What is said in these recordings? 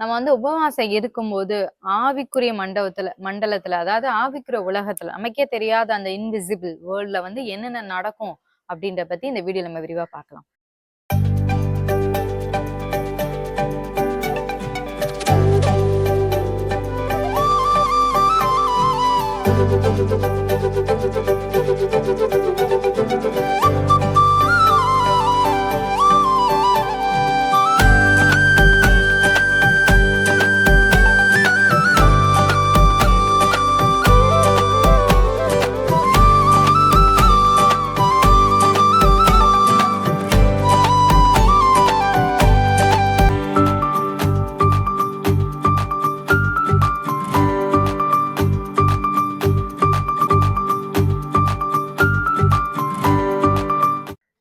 நம்ம வந்து உபவாசம் இருக்கும்போது ஆவிக்குரிய மண்டபத்துல மண்டலத்துல அதாவது ஆவிக்குரிய உலகத்துல நமக்கே தெரியாத அந்த இன்விசிபிள் வேர்ல்ட்ல வந்து என்னென்ன நடக்கும் அப்படின்ற பத்தி இந்த வீடியோ நம்ம விரிவா பார்க்கலாம்.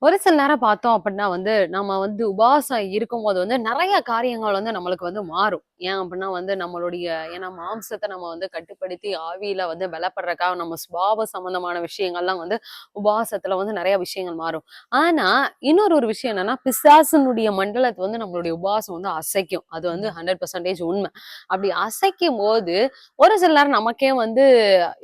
ஒரு சில நேரம் பார்த்தோம் அப்படின்னா வந்து நம்ம வந்து உபவாசம் இருக்கும்போது வந்து நிறைய காரியங்கள் வந்து நம்மளுக்கு வந்து மாறும். ஏன் அப்படின்னா வந்து நம்மளுடைய ஏன்னா மாம்சத்தை நம்ம வந்து கட்டுப்படுத்தி ஆவியில வந்து பலப்படுறக்காக நம்ம சுபாவ சம்பந்தமான விஷயங்கள்லாம் வந்து உபவாசத்துல வந்து நிறைய விஷயங்கள் மாறும். ஆனா இன்னொரு ஒரு விஷயம் என்னன்னா பிசாசனுடைய மண்டலத்தை வந்து நம்மளுடைய உபவாசம் வந்து அசைக்கும். அது வந்து ஹண்ட்ரட் பர்சன்டேஜ் உண்மை. அப்படி அசைக்கும் போது ஒரு சில நேரம் நமக்கே வந்து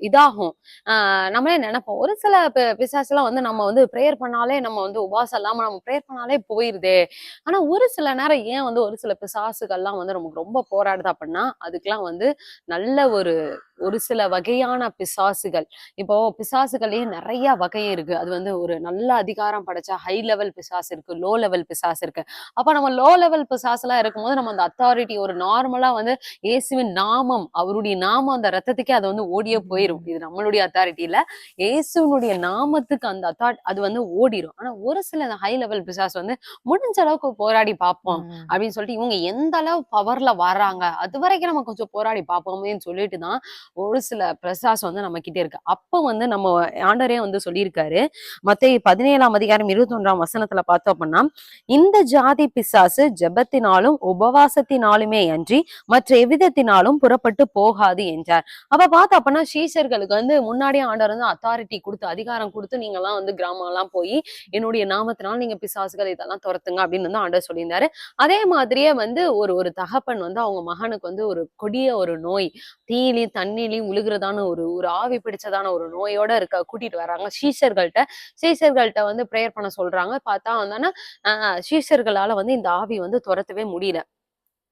இதாகும். ஆஹ் நம்மளே நினைப்போம். ஒரு சில பி- பிசாசுலாம் வந்து நம்ம வந்து ப்ரேயர் பண்ணாலே நம்ம வந்து உபவாசம் இல்லாம நம்ம ப்ரேயர் பண்ணாலே போயிருதே. ஆனா ஒரு சில நேரம் ஏன் வந்து ஒரு சில பிசாசுகள்லாம் வந்து நமக்கு ரொம்ப போராடுது அப்படின்னா அதுக்கெல்லாம் வந்து நல்ல ஒரு ஒரு சில வகையான பிசாசுகள். இப்போ பிசாசுகளே நிறைய வகை இருக்கு. அது வந்து ஒரு நல்ல அதிகாரம் படைச்ச ஹை லெவல் பிசாசு இருக்கு லோ லெவல் பிசாசு இருக்கு. அப்ப நம்ம லோ லெவல் பிசாசுலாம் இருக்கும்போது நம்ம அந்த அத்தாரிட்டி ஒரு நார்மலா வந்து இயேசுவின் நாமம் அவருடைய நாமம் அந்த ரத்தத்துக்கே அது வந்து ஓடியே போயிரும். இது நம்மளுடைய அத்தாரிட்டி இல்ல. இயேசுனுடைய நாமத்துக்கு அந்த அத்தாட் அது வந்து ஓடிரும். ஆனா ஒரு சில ஹை லெவல் பிசாஸ் வந்து முடிஞ்ச அளவுக்கு போராடி பார்ப்போம் அப்படின்னு சொல்லிட்டு இவங்க எந்த அளவு பவர்ல வர்றாங்க அது வரைக்கும் நம்ம கொஞ்சம் போராடி பார்ப்போமேன்னு சொல்லிட்டு தான் ஒரு சில பிரசாஸ் வந்து நம்ம கிட்டே இருக்கு. அப்ப வந்து நம்ம ஆண்டரே வந்து சொல்லியிருக்காரு மற்ற பதினேழாம் அதிகாரம் இருபத்தி ஒன்றாம் வசனத்துல பார்த்தோம் அப்படின்னா இந்த ஜாதி பிசாசு ஜெபத்தினாலும் உபவாசத்தினாலுமே அன்றி மற்ற எவ்விதத்தினாலும் புறப்பட்டு போகாது என்றார். அப்ப பார்த்தோம் அப்படின்னா சீஷர்களுக்கு வந்து முன்னாடியே ஆண்டவர் வந்து அத்தாரிட்டி கொடுத்து அதிகாரம் கொடுத்து நீங்க எல்லாம் வந்து கிராமம் எல்லாம் போய் என்னுடைய நாமத்தினால் நீங்க பிசாசுகள் இதெல்லாம் துரத்துங்க அப்படின்னு வந்து ஆண்டவர் சொல்லியிருந்தாரு. அதே மாதிரியே வந்து ஒரு ஒரு தகப்பன் வந்து அவங்க மகனுக்கு வந்து ஒரு கொடிய ஒரு நோய் தீயிலையும் தண்ணிலையும் உழுகிறதான ஒரு ஒரு ஆவி பிடிச்சதான ஒரு நோயோட இருக்க கூட்டிட்டு வராங்க. சீஷர்கள்ட்ட சீஷர்கள்ட்ட வந்து ப்ரேயர் பண்ண சொல்றாங்க. பார்த்தா வந்தானா ஆஹ் சீஷர்களால வந்து இந்த ஆவி வந்து துரத்தவே முடியல.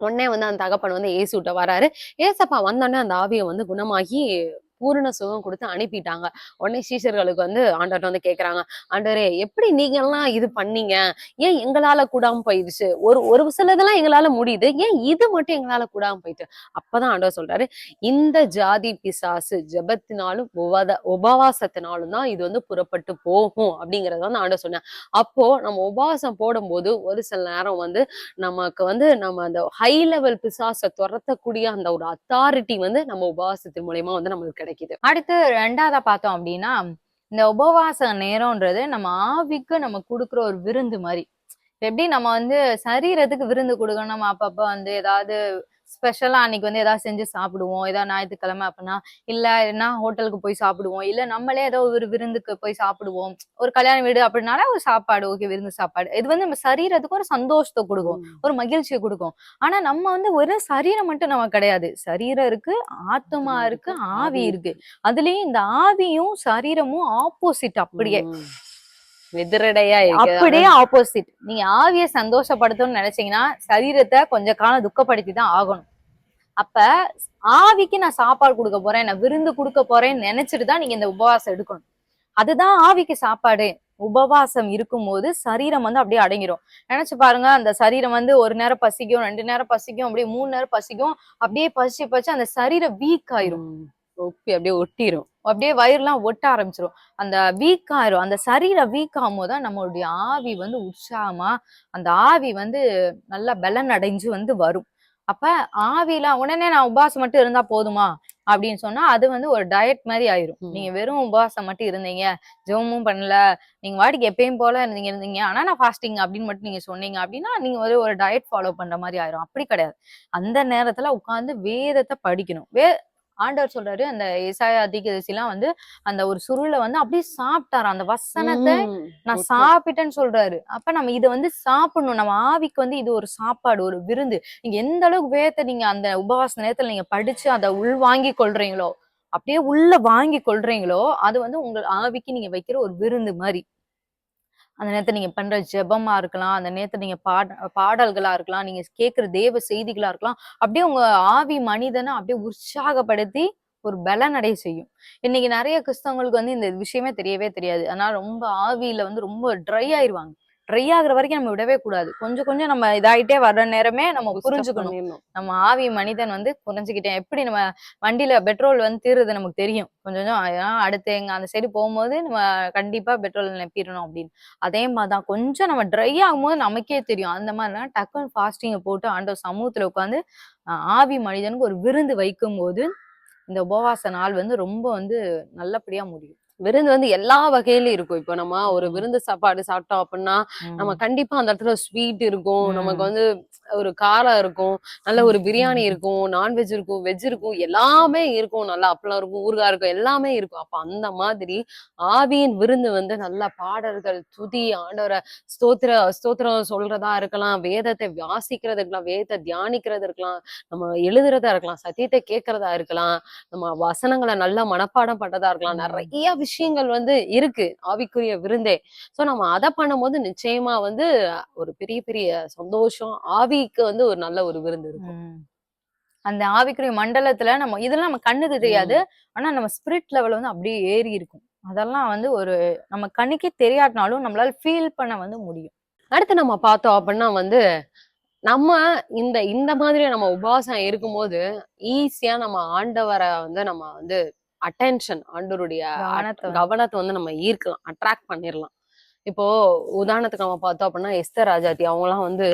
உடனே வந்து அந்த தகப்பன் வந்து ஏசுட்ட வராரு. ஏசப்பா வந்தோடனே அந்த ஆவியை வந்து குணமாகி பூரண சுகம் கொடுத்து அனுப்பிட்டாங்க. உடனே சீஷர்களுக்கு வந்து ஆண்டவர் வந்து கேட்கறாங்க ஆண்டவரே எப்படி நீங்க எல்லாம் இது பண்ணீங்க? ஏன் எங்களால கூடாம போயிடுச்சு? ஒரு ஒரு சிலதெல்லாம் எங்களால முடியுது. ஏன் இது மட்டும் எங்களால கூடாம போயிட்டு? அப்பதான் ஆண்டவர் சொல்றாரு இந்த ஜாதி பிசாசு ஜெபத்தினாலும் உபத உபவாசத்தினாலும் தான் இது வந்து புறப்பட்டு போகும். அப்படிங்கறத வந்து ஆண்டவர் சொன்னார். அப்போ நம்ம உபவாசம் போடும்போது ஒரு சில நேரம் வந்து நமக்கு வந்து நம்ம அந்த ஹை லெவல் பிசாசை துரத்தக்கூடிய அந்த ஒரு அத்தாரிட்டி வந்து நம்ம உபவாசத்தின் மூலயமா வந்து நம்மளுக்கு கிடைக்கும். கிடைக்குது. அடுத்து ரெண்டாவதா பார்த்தோம் அப்படின்னா இந்த உபவாச நேரம்ன்றது நம்ம ஆவிக்கு நம்ம கொடுக்குற ஒரு விருந்து மாதிரி. எப்படி நம்ம வந்து சரீரத்துக்கு விருந்து கொடுக்கணும் நம்ம அப்பப்ப வந்து ஏதாவது ஸ்பெஷலா அன்னைக்கு வந்து ஏதாவது செஞ்சு சாப்பிடுவோம். ஏதாவது ஞாயிற்றுக்கிழமை அப்படின்னா இல்ல என்ன ஹோட்டலுக்கு போய் சாப்பிடுவோம். இல்ல நம்மளே ஏதோ ஒரு விருந்துக்கு போய் சாப்பிடுவோம். ஒரு கல்யாண வீடு அப்படின்னாலே ஒரு சாப்பாடு ஓகே விருந்து சாப்பாடு. இது வந்து நம்ம சரீரத்துக்கு ஒரு சந்தோஷத்தை கொடுக்கும். ஒரு மகிழ்ச்சியை கொடுக்கும். ஆனா நம்ம வந்து ஒரு சரீரம் மட்டும் நம்ம கிடையாது. சரீரம் இருக்கு ஆத்மா இருக்கு ஆவி இருக்கு. அதுலயும் இந்த ஆவியும் சரீரமும் ஆப்போசிட் அப்படியே. எதிரடையா அப்படியே ஆப்போசிட் நீங்க ஆவியை சந்தோஷப்படுத்தணும்னு நினைச்சீங்கன்னா சரீரத்தை கொஞ்ச காலம் துக்கப்படுத்தி தான் ஆகணும். அப்ப ஆவிக்கு நான் சாப்பாடு கொடுக்க போறேன் நான் விருந்து கொடுக்க போறேன்னு நினைச்சிட்டு தான் நீங்க இந்த உபவாசம் எடுக்கணும். அதுதான் ஆவிக்கு சாப்பாடு. உபவாசம் இருக்கும்போது சரீரம் வந்து அப்படியே அடங்கிரும். நினைச்சு பாருங்க அந்த சரீரம் வந்து ஒரு நேரம் பசிக்கும் ரெண்டு நேரம் பசிக்கும் அப்படியே மூணு நேரம் பசிக்கும் அப்படியே பசி பசி அந்த சரீரம் வீக் ஆயிரும். ஒப்பி அப்படியே ஒட்டிரும். அப்படியே வயிறுலாம் ஒட்ட ஆரம்பிச்சிரும். அந்த வீக் ஆயிரும். அந்த சரீரம் வீக் ஆகும்போது தான் நம்மளுடைய ஆவி வந்து உற்சாகமா அந்த ஆவி வந்து நல்லா பலன் அடைஞ்சு வந்து வரும். அப்ப ஆவிலாம் உடனே நான் உபவாசம் மட்டும் இருந்தா போதுமா? அப்படின்னு சொன்னா அது வந்து ஒரு டயட் மாதிரி ஆயிரும். நீங்க வெறும் உபவாசம் மட்டும் இருந்தீங்க. ஜெபமும் பண்ணல. நீங்க வாடிக்கு எப்பயும் போல இருந்தீங்க இருந்தீங்க. ஆனா நான் ஃபாஸ்டிங் அப்படின்னு மட்டும் நீங்க சொன்னீங்க அப்படின்னா நீங்க ஒரு ஒரு டயட் ஃபாலோ பண்ற மாதிரி ஆயிரும். அப்படி கிடையாது. அந்த நேரத்துல உட்கார்ந்து வேதத்தை படிக்கணும். வே ஆண்டவர் சொல்றாரு அந்த ஏசாயா தீர்க்கதரிசிலாம் வந்து அந்த ஒரு சுருளை வந்து அப்படியே சாப்பிட்டாரு அந்த வசனத்தை. நான். சாப்பிட்டேன்னு சொல்றாரு. அப்ப நம்ம இதை வந்து சாப்பிடணும். நம்ம ஆவிக்கு வந்து இது ஒரு சாப்பாடு ஒரு விருந்து. நீங்க எந்த அளவுக்கு வேதத்தை நீங்க அந்த உபவாச நேரத்துல நீங்க படிச்சு அதை உள் வாங்கி கொள்றீங்களோ அப்படியே உள்ள வாங்கி கொள்றீங்களோ அது வந்து உங்க ஆவிக்கு நீங்க வைக்கிற ஒரு விருந்து மாதிரி. அந்த நேரத்தை நீங்க பண்ற ஜெபமா இருக்கலாம் அந்த நேரத்தை நீங்க பாட பாடல்களா இருக்கலாம் நீங்க கேட்கிற தேவ செய்திகளா இருக்கலாம் அப்படியே உங்க ஆவி மனிதனை அப்படியே உற்சாகப்படுத்தி ஒரு பலனடைய செய்யும். இன்னைக்கு நிறைய கிறிஸ்தவங்களுக்கு வந்து இந்த விஷயமே தெரியவே தெரியாது. ஆனா ரொம்ப ஆவியில வந்து ரொம்ப ட்ரை ஆயிருவாங்க. ட்ரை ஆகுற வரைக்கும் நம்ம விடவே கூடாது. கொஞ்சம் கொஞ்சம் நம்ம இதாயிட்டே வர்ற நேரமே நம்ம புரிஞ்சுக்கணும். நம்ம ஆவி மனிதன் வந்து புரிஞ்சுக்கிட்டேன். எப்படி நம்ம வண்டியில பெட்ரோல் வந்து தீருது நமக்கு தெரியும். கொஞ்சம் கொஞ்சம் அடுத்து எங்க அந்த சைடு போகும்போது நம்ம கண்டிப்பா பெட்ரோல் நிரப்பிடணும் அப்படின்னு. அதே மாதிரிதான் கொஞ்சம் நம்ம ட்ரை ஆகும்போது நமக்கே தெரியும். அந்த மாதிரினா டக்குன்னு ஃபாஸ்டிங்கை போட்டு ஆண்டவர் சமூகத்துல உட்காந்து ஆவி மனிதனுக்கு ஒரு விருந்து வைக்கும் போது இந்த உபவாச நாள் வந்து ரொம்ப வந்து நல்லபடியா முடியும். விருந்து வந்து எல்லா வகையிலயும் இருக்கும். இப்போ நம்ம ஒரு. விருந்து சாப்பாடு சாப்பிட்டோம் அப்படின்னா நம்ம கண்டிப்பா அந்த இடத்துல ஸ்வீட் இருக்கும். நமக்கு வந்து ஒரு காரம் இருக்கும். நல்ல ஒரு பிரியாணி. இருக்கும். நான்வெஜ் இருக்கும் வெஜ் இருக்கும். எல்லாமே இருக்கும். நல்லா அப்பளம் இருக்கும் ஊறுகாய் இருக்கும். எல்லாமே இருக்கும். அப்ப அந்த மாதிரி ஆவியின் விருந்து வந்து நல்ல பாடல்கள் துதி ஆண்டவரை ஸ்தோத்திர ஸ்தோத்திரம் சொல்றதா இருக்கலாம். வேதத்தை வாசிக்கிறது இருக்கலாம் வேதத்தை தியானிக்கிறது இருக்கலாம். நம்ம எழுதுறதா இருக்கலாம். சத்தியத்தை கேட்கறதா இருக்கலாம். நம்ம வசனங்களை நல்லா மனப்பாடம் பண்றதா இருக்கலாம். நிறைய விஷயங்கள் வந்து இருக்கு ஆவிக்குரிய விருந்தே. சோ நம்ம அதை பண்ணும்போது நிச்சயமா வந்து ஒரு பெரிய பெரிய சந்தோஷம் ஆவிக்கு வந்து ஒரு நல்ல ஒரு விருந்து இருக்கும். அந்த ஆவிக்குரிய மண்டலத்துல நம்ம இதெல்லாம் நம்ம கண்ணுக்கு தெரியாது. ஆனா நம்ம ஸ்பிரிட் லெவல் வந்து அப்படியே ஏறி இருக்கும். அதெல்லாம் வந்து ஒரு நம்ம கண்ணுக்கே தெரியாட்டினாலும் நம்மளால ஃபீல் பண்ண வந்து முடியும். அடுத்து நம்ம பார்த்தோம் அப்படின்னா வந்து நம்ம இந்த இந்த மாதிரி நம்ம உபவாசம் இருக்கும்போது ஈஸியா நம்ம ஆண்டவரை வந்து நம்ம வந்து அட்டென்ஷன் ஆண்டவருடைய கவனத்தை வந்து- நம்ம ஈர்க்கலாம் அட்ராக்ட் பண்ணிடலாம் இப்போ உதாரணத்துக்கு நம்ம பார்த்தோம் அப்படின்னா எஸ்தர் ராஜாத்தி அவங்கலாம் வந்து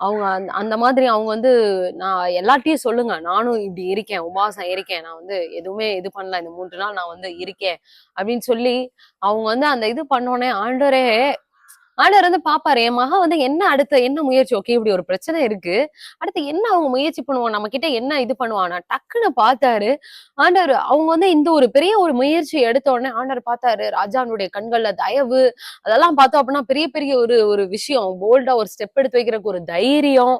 அவங்க அந்த- அந்த மாதிரி அவங்க வந்து நான் எல்லார்ட்டையும் சொல்லுங்க நானும் இப்படி இருக்கேன் உபவாசம் இருக்கேன் நான் வந்து எதுவுமே இது பண்ணல இந்த மூன்று நாள் நான் வந்து இருக்கேன் அப்படின்னு சொல்லி அவங்க வந்து அந்த இது பண்ணோடனே ஆண்டவரே ஆண்டவர் வந்து பாப்பாரு என் மகன் வந்து என்ன அடுத்த என்ன முயற்சி? ஓகே இப்படி ஒரு பிரச்சனை இருக்கு. அடுத்து என்ன அவங்க முயற்சி பண்ணுவாங்க நம்ம கிட்ட என்ன இது பண்ணுவானா டக்குன்னு பார்த்தாரு. ஆண்டவர் அவங்க வந்து இந்த ஒரு பெரிய ஒரு முயற்சி எடுத்த உடனே ஆண்டவர் பார்த்தாரு ராஜானுடைய கண்கள்ல தயவு அதெல்லாம் பார்த்தோம் அப்படின்னா பெரிய பெரிய ஒரு ஒரு விஷயம் போல்டா ஒரு ஸ்டெப் எடுத்து வைக்கிறதுக்கு ஒரு தைரியம்.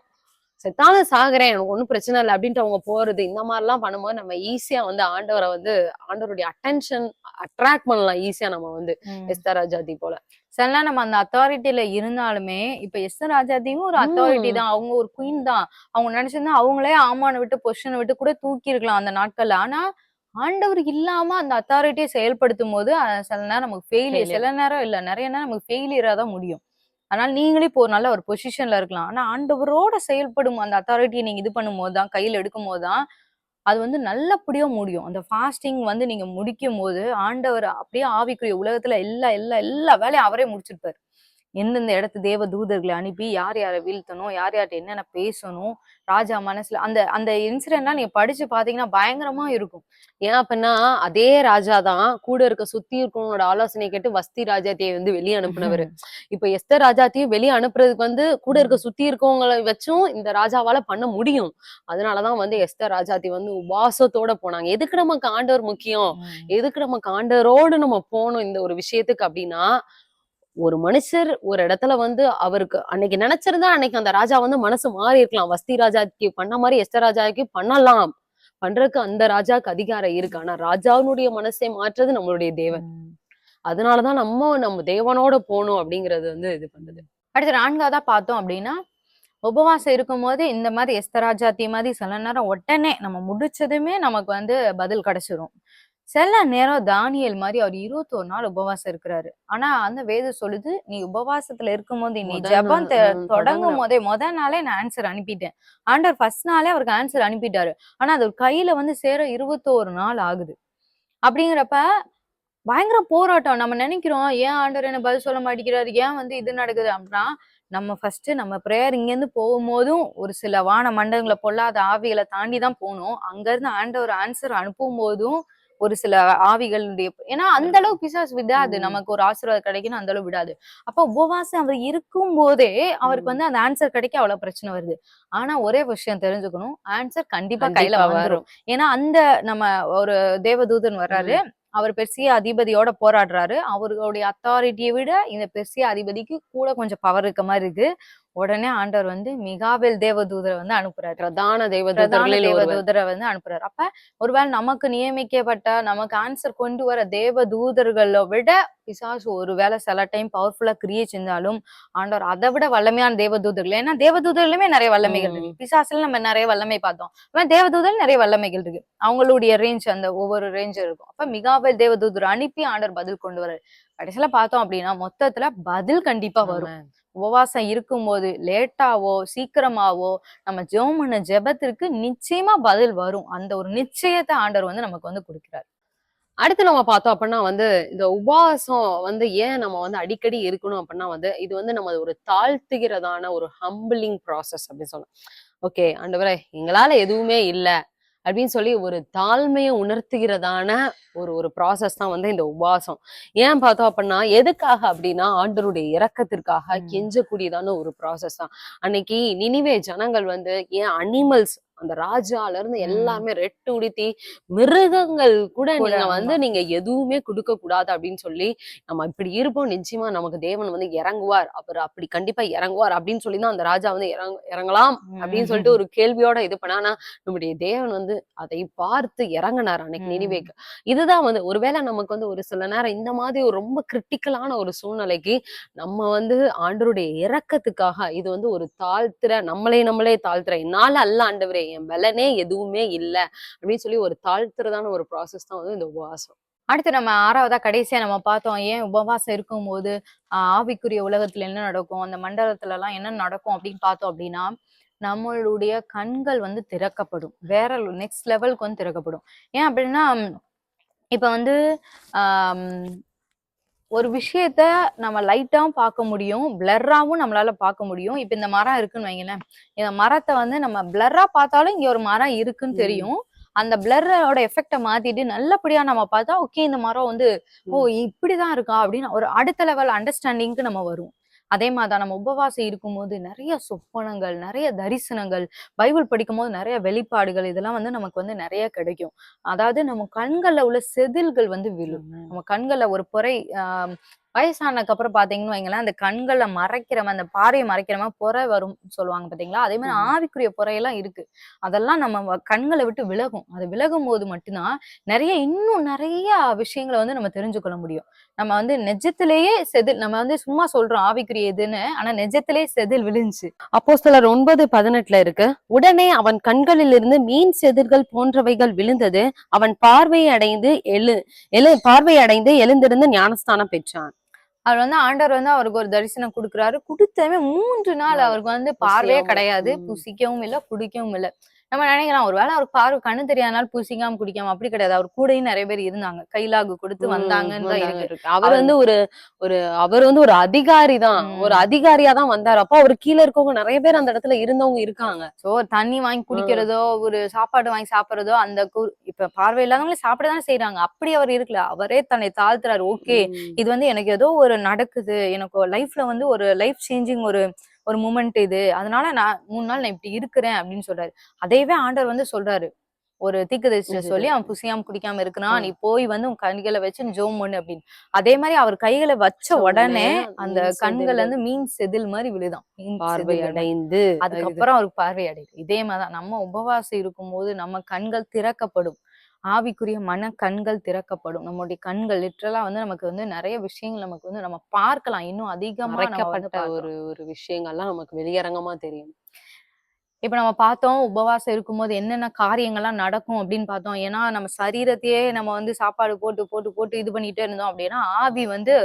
செத்தாலும் சாகுறேன் எனக்கு ஒன்றும் பிரச்சனை இல்லை அப்படின்ட்டு அவங்க போறது இந்த மாதிரிலாம் பண்ணும்போது நம்ம ஈஸியா வந்து ஆண்டவரை வந்து ஆண்டவருடைய அட்டென்ஷன் அட்ராக்ட் பண்ணலாம் ஈஸியா நம்ம வந்து எஸ்தர் ராஜாதி போல. சில நேரம் நம்ம அந்த அத்தாரிட்டியில இருந்தாலுமே இப்ப எஸ் ராஜாதியும் ஒரு அத்தாரிட்டி. தான். அவங்க ஒரு குயின் தான். அவங்க நினைச்சிருந்தா அவங்களே ஆமான விட்டு பொசிஷனை விட்டு கூட தூக்கி இருக்கலாம் அந்த நாட்கள்ல. ஆனா ஆண்டவர் இல்லாம அந்த அத்தாரிட்டியை செயல்படுத்தும் போது சில நேரம் நமக்கு ஃபெயிலியர். சில நேரம் இல்ல நிறைய நேரம் நமக்கு ஃபெயிலியரா தான் முடியும். அதனால நீங்களே இப்போ ஒரு நல்ல ஒரு பொசிஷன்ல இருக்கலாம். ஆனா ஆண்டவரோட செயல்படும் அந்த அத்தாரிட்டியை நீங்க இது பண்ணும் போது தான் கையில் எடுக்கும் போது தான் அது வந்து நல்லபடியா முடியும். அந்த ஃபாஸ்டிங் வந்து நீங்க முடிக்கும் போது ஆண்டவர் அப்படியே ஆவிக்குரிய உலகத்துல எல்லா எல்லா எல்லா வேலையும் அவரே முடிச்சிருப்பாரு. எந்தெந்த இடத்து தேவ தூதர்களை அனுப்பி யார் யாரை வீழ்த்தணும் யார் யார்கிட்ட என்னென்ன பேசணும் ராஜா மனசுல அந்த அந்த இன்சிடென்ட்லாம் நீங்க படிச்சு பாத்தீங்கன்னா பயங்கரமா இருக்கும். ஏன் அப்படின்னா அதே ராஜா தான் கூட இருக்க சுத்தி இருக்கவங்களோட ஆலோசனை கேட்டு வஸ்தி ராஜாத்தியை வந்து வெளியே அனுப்புனவர். இப்ப எஸ்தர் ராஜாத்தையும் வெளியே அனுப்புறதுக்கு வந்து கூட இருக்க சுத்தி இருக்கவங்களை வச்சும் இந்த ராஜாவால பண்ண முடியும். அதனாலதான் வந்து எஸ்தர் ராஜாத்தி வந்து உபாசத்தோட போனாங்க. எதுக்கு நமக்கு ஆண்டவர் முக்கியம்? எதுக்கு நமக்கு ஆண்டவரோடு நம்ம போகணும் இந்த ஒரு விஷயத்துக்கு அப்படின்னா ஒரு மனுஷர் ஒரு இடத்துல வந்து அவருக்கு அன்னைக்கு நினைச்சிருந்தா அன்னைக்கு அந்த ராஜா வந்து மனசு மாறி இருக்கலாம். வஸ்தி ராஜாக்கு பண்ண மாதிரி எஸ்ட ராஜாக்கு பண்ணலாம். பண்றதுக்கு அந்த ராஜாக்கு அதிகாரம் இருக்கு. ஆனா ராஜாவினுடைய மனசை மாற்றுறது நம்மளுடைய தேவன். அதனாலதான் நம்ம நம்ம தேவனோட போகணும் அப்படிங்கறது வந்து இது பண்றது அடுத்து நான்காவதா பார்த்தோம் அப்படின்னா உபவாசம் இருக்கும்போது இந்த மாதிரி எஸ்தராஜாத்தி மாதிரி சில நேரம் உடனே நம்ம முடிச்சதுமே நமக்கு வந்து பதில் கிடைச்சிரும். சில நேரம் தானியல் மாதிரி அவர் இருபத்தோரு நாள் உபவாசம் இருக்கிறாரு. ஆனா அந்த வேதம் சொல்லுது நீ உபவாசத்துல இருக்கும்போது நீ ஜெபம் தொடங்கும் போதே முத நாளே நான் ஆன்சர் அனுப்பிட்டேன். ஆண்டவர் ஃபர்ஸ்ட் நாளே அவருக்கு ஆன்சர் அனுப்பிட்டாரு. ஆனா அது ஒரு கையில வந்து சேர இருபத்தோரு நாள் ஆகுது. அப்படிங்கிறப்ப பயங்கர போராட்டம். நம்ம நினைக்கிறோம் ஏன் ஆண்டவர் என்ன பதில் சொல்ல மாட்டேங்கிறாரு? ஏன் வந்து இது நடக்குது? அப்படின்னா நம்ம ஃபர்ஸ்ட் நம்ம ப்ரேயர் இங்கேருந்து போகும்போதும் ஒரு சில வான மண்டலங்களை பொல்லாத ஆவிகளை தாண்டி தான் போகணும். அங்க இருந்து ஆண்டவர் ஆன்சர் அனுப்பும் போதும் ஒரு சில ஆவிகளுடைய ஏன்னா அந்த அளவு பிசாசு விடாது. நமக்கு ஒரு ஆசீர்வாதம் கிடைக்கணும் அந்த அளவு விடாது. அப்ப உபவாசம் அவர் இருக்கும் போதே அவருக்கு. வந்து அந்த ஆன்சர் கிடைக்க அவ்வளவு பிரச்சனை வருது. ஆனா ஒரே விஷயம் தெரிஞ்சுக்கணும். ஆன்சர் கண்டிப்பா கையில வந்துரும். ஏன்னா அந்த நம்ம ஒரு தேவதூதன் வர்றாரு. அவர் பெர்சிய அதிபதியோட போராடுறாரு. அவர்களுடைய அத்தாரிட்டியை விட இந்த பெர்சிய அதிபதிக்கு கூட கொஞ்சம் பவர் இருக்க மாதிரி இருக்கு. உடனே ஆண்டவர் வந்து மிகாவேல் தேவதூதரை வந்து அனுப்புறாரு. பிரதான ஒருவர். தேவதூதரை வந்து அனுப்புறாரு. அப்ப ஒருவேளை நமக்கு நியமிக்கப்பட்ட நமக்கு ஆன்சர் கொண்டு வர தேவ தூதர்களை விட பிசாசு ஒருவேளை சில டைம் பவர்ஃபுல்லா கிரியை செஞ்சாலும் ஆண்டவர் அதை விட வல்லமையான தேவதூதர்கள். ஏன்னா தேவதூதர்களுமே நிறைய வல்லமைகள் இருக்கு. பிசாசுல நம்ம நிறைய வல்லமை பார்த்தோம். ஆனா தேவதூதர் நிறைய வல்லமைகள் இருக்கு. அவங்களுடைய ரேஞ்ச் அந்த ஒவ்வொரு ரேஞ்ச் இருக்கும். அப்ப மிகாவேல் தேவதூதர் அனுப்பி ஆண்டவர் பதில் கொண்டு வர்றாரு. கடைசியில பார்த்தோம் அப்படின்னா மொத்தத்துல பதில் கண்டிப்பா வரும். உபவாசம் இருக்கும்போது லேட்டாவோ சீக்கிரமாவோ நம்ம ஜெபம் பண்ண ஜெபத்திற்கு நிச்சயமா பதில் வரும். அந்த ஒரு நிச்சயத்தை ஆண்டவர் வந்து நமக்கு வந்து கொடுக்கிறார். அடுத்து நம்ம பார்த்தோம் அப்படின்னா வந்து இந்த உபவாசம் வந்து ஏன் நம்ம வந்து அடிக்கடி இருக்கணும் அப்படின்னா வந்து இது வந்து நம்ம ஒரு தாழ்த்துகிறதான ஒரு ஹம்பிளிங் ப்ராசஸ் அப்படின்னு சொல்லலாம் ஓகே ஆண்டவரே எங்களால எதுவுமே இல்லை. அப்படின்னு சொல்லி ஒரு தாழ்மையை உணர்த்துகிறதான ஒரு ஒரு ப்ராசஸ் தான் வந்து இந்த உபவாசம் ஏன் பார்த்தோம் அப்படின்னா எதுக்காக அப்படின்னா ஆண்டருடைய இரக்கத்திற்காக ம். கெஞ்சக்கூடியதான ஒரு ப்ராசஸ் தான் அன்னைக்கு நினிவே ஜனங்கள் வந்து ஏன் அனிமல்ஸ் அந்த ராஜால இருந்து. எல்லாமே ரெட்டு உடுத்தி மிருகங்கள் கூட நீங்க. வந்து நீங்க எதுவுமே கொடுக்க கூடாது அப்படின்னு சொல்லி நம்ம இப்படி இருப்போம் நிச்சயமா நமக்கு தேவன் வந்து இறங்குவார் அவர் அப்படி கண்டிப்பா இறங்குவார் அப்படின்னு சொல்லி தான் அந்த ராஜா வந்து இறங்க இறங்கலாம் அப்படின்னு சொல்லிட்டு ஒரு கேள்வியோட இது பண்ணா ஆனா நம்முடைய தேவன் வந்து அதை பார்த்து இறங்கினார் அன்னைக்கு. நினைவேக்கு இதுதான் வந்து ஒருவேளை நமக்கு வந்து ஒரு சில நேரம் இந்த மாதிரி ஒரு ரொம்ப கிரிட்டிக்கலான ஒரு சூழ்நிலைக்கு நம்ம வந்து ஆண்டவருடைய இரக்கத்துக்காக இது வந்து ஒரு தாழ்த்துற நம்மளே நம்மளே தாழ்த்துற என்னால அல்ல ஆண்டவரே என் பலனே எதுவுமே இல்லை அப்படின்னு சொல்லி ஒரு தாழ்த்துறதான ஒரு ப்ராசஸ் தான் வந்து இந்த உபவாசம். அடுத்து நம்ம ஆறாவதா கடைசியா நம்ம பார்த்தோம் ஏன் உபவாசம் இருக்கும்போது போது ஆவிக்குரிய உலகத்துல என்ன நடக்கும் அந்த மண்டலத்துல எல்லாம் என்ன நடக்கும் அப்படின்னு பார்த்தோம் அப்படின்னா நம்மளுடைய கண்கள் வந்து திறக்கப்படும். வேற நெக்ஸ்ட் லெவலுக்கு வந்து திறக்கப்படும். ஏன் அப்படின்னா இப்ப வந்து ஆஹ் ஒரு விஷயத்த நம்ம லைட்டாவும் பார்க்க முடியும் பிளர்ராவும் நம்மளால பார்க்க முடியும். இப்ப இந்த மரம் இருக்குன்னு வைங்களேன். இந்த மரத்தை வந்து நம்ம பிளர்ரா பார்த்தாலும் இங்க ஒரு மரம் இருக்குன்னு. தெரியும். அந்த பிளரோட எஃபெக்ட மாத்திட்டு நல்லபடியா நம்ம பார்த்தா ஓகே இந்த மரம் வந்து ஓ இப்படிதான் இருக்கா அப்படின்னு ஒரு அடுத்த லெவல் அண்டர்ஸ்டாண்டிங்க்கு நம்ம வரும் அதே மாதிரிதான் நம்ம உபவாசம் இருக்கும்போது நிறைய சொப்பனங்கள் நிறைய தரிசனங்கள் பைபிள் படிக்கும் போது நிறைய வெளிப்பாடுகள் இதெல்லாம் வந்து நமக்கு வந்து நிறைய கிடைக்கும். அதாவது நம்ம கண்கள்ல உள்ள செதில்கள் வந்து விழும். நம்ம கண்கள்ல ஒரு பொறை ஆஹ் வயசானதுக்கு அப்புறம் பாத்தீங்கன்னு வைங்களேன் அந்த கண்களை மறைக்கிற அந்த பாறையை மறைக்கிற மாதிரி பொறை வரும் சொல்லுவாங்க பாத்தீங்களா அதே மாதிரி. ஆவிக்குரிய பொறையெல்லாம் இருக்கு. அதெல்லாம் நம்ம கண்களை விட்டு விலகும். அது விலகும் போது மட்டும்தான் நிறைய இன்னும் நிறைய விஷயங்களை வந்து நம்ம தெரிஞ்சுக்கொள்ள முடியும். நம்ம வந்து நெஜத்திலேயே செதில் நம்ம வந்து சும்மா சொல்றோம் ஆவிக்குரிய இதுன்னு ஆனா நெஜத்திலேயே செதில் விழுந்துச்சு. அப்போ சிலர் ஒன்பது பதினெட்டுல இருக்கு உடனே அவன் கண்களில் இருந்து மீன் செதிர்கள் போன்றவைகள் விழுந்தது அவன் பார்வை அடைந்து எழு எழு பார்வை அடைந்து எழுந்திருந்து ஞானஸ்தானம் பெற்றான். அவர் வந்து ஆண்டவர் வந்து அவருக்கு ஒரு தரிசனம் கொடுக்குறாரு கொடுத்தவே மூன்று நாள். அவருக்கு வந்து பார்வையே. கிடையாது. புசிக்கவும் இல்லை குடிக்கவும் இல்லை நம்ம நினைக்கலாம் ஒருவேளை அவருக்கு பார்வை கண்ணு தெரியாதனால புசிக்காம குடிக்காம அப்படி கிடையாது. அவர் கூடயும் நிறைய பேர் இருந்தாங்க. கைலாகு கொடுத்து வந்தாங்கன்னு தான் இருக்கு. அவர் வந்து ஒரு ஒரு அவர் வந்து ஒரு அதிகாரி தான். ஒரு அதிகாரியா தான் வந்தாரு. அப்போ அவர் கீழ இருக்கவங்க நிறைய பேர் அந்த இடத்துல இருந்தவங்க இருக்காங்க. சோ தண்ணி வாங்கி குடிக்கிறதோ ஒரு சாப்பாடு வாங்கி சாப்பிடுறதோ அந்த கு- இப்ப பார்வை இல்லாதவங்களே சாப்பிட தானே செய்யறாங்க அப்படி அவர் இருக்கல. அவரே தன்னை தாழ்த்துறாரு. ஓகே. இது வந்து எனக்கு ஏதோ ஒரு நடக்குது. எனக்கு லைஃப்ல வந்து ஒரு லைஃப் சேஞ்சிங் ஒரு ஒரு மூமெண்ட் இது. அதனால நான் மூணு நாள் நான் இப்படி இருக்கிறேன் அப்படின்னு சொல்றாரு. அதையவே ஆண்டவர் வந்து சொல்றாரு. ஒரு தீக்குதரிசிட்ட புரியுது. சொல்லி அவன் புசியாம குடிக்காம இருக்கிறான். நீ போய் வந்து உன் கண்களை வச்சு ஜோம் பண்ணு அப்படின்னு. அதே மாதிரி அவர் கைகளை வச்ச உடனே அந்த கண்கள் வந்து மீன் செதில் மாதிரி விழுதான். பார்வை. அடைந்து. அதுக்கப்புறம் அவருக்கு பார்வை அடையுது. இதே மாதிரிதான். நம்ம உபவாசம் இருக்கும்போது நம்ம கண்கள் திறக்கப்படும். ஆவிக்குரிய மன கண்கள் திறக்கப்படும். நம்மளுடைய கண்கள் லிட்டரலா வந்து நமக்கு வந்து நிறைய விஷயங்கள் நமக்கு வந்து நம்ம பார்க்கலாம். இன்னும் அதிகமா நம்ம வந்து மறைக்கப்பட்ட பார்க்கலாம். ஒரு ஒரு விஷயங்கள்லாம் நமக்கு வெளியரங்கமா தெரியும். இப்ப நம்ம பார்த்தோம் உபவாசம் இருக்கும்போது என்னென்ன காரியங்கள்லாம் நடக்கும் அப்படின்னு பார்த்தோம். ஏன்னா நம்ம சரீரத்தையே நம்ம வந்து சாப்பாடு போட்டு போட்டு போட்டு இது பண்ணிட்டே இருந்தோம் அப்படின்னா ஆவி வந்து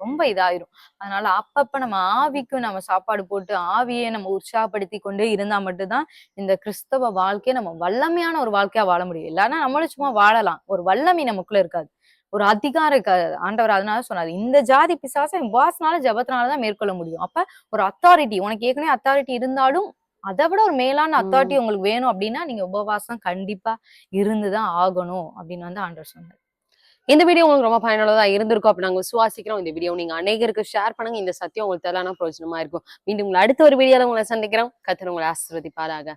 ரொம்ப இதாயிரும். அதனால அப்பப்ப நம்ம ஆவிக்கு நம்ம சாப்பாடு போட்டு ஆவியை நம்ம உற்சாகப்படுத்தி கொண்டே இருந்தா மட்டும்தான் இந்த கிறிஸ்தவ வாழ்க்கையை நம்ம வல்லமையான ஒரு வாழ்க்கையா வாழ முடியும். இல்லைன்னா நம்மளும் சும்மா வாழலாம். ஒரு வல்லமை நமக்குள்ள இருக்காது. ஒரு அதிகாரம் இருக்காது. ஆண்டவர் அதனால சொன்னாரு இந்த ஜாதி பிசாசை உபாசனால ஜபத்தினால தான் மேற்கொள்ள முடியும். அப்ப ஒரு அத்தாரிட்டி உனக்கு ஏற்கனவே அத்தாரிட்டி இருந்தாலும் அதை விட ஒரு மேலான அத்தாரிட்டி உங்களுக்கு வேணும் அப்படின்னா நீங்க உபவாசம் கண்டிப்பா இருந்துதான் ஆகணும். அப்படின்னு வந்து ஆண்டவர் சொன்னார். இந்த வீடியோ உங்களுக்கு ரொம்ப பயனுள்ளதா இருந்திருக்கும் அப்படி நாங்க சுவாசிக்கிறோம் இந்த வீடியோ நீங்க அநேகருக்கு ஷேர் பண்ணுங்க. இந்த சத்தியம் உங்களுக்கு தேவையான பிரயோஜனமா இருக்கும். மீண்டும் உங்களை அடுத்த ஒரு வீடியோவில் உங்களை சந்திக்கிறோம். கத்திர உங்களை ஆசிர்வதிப்பாராக.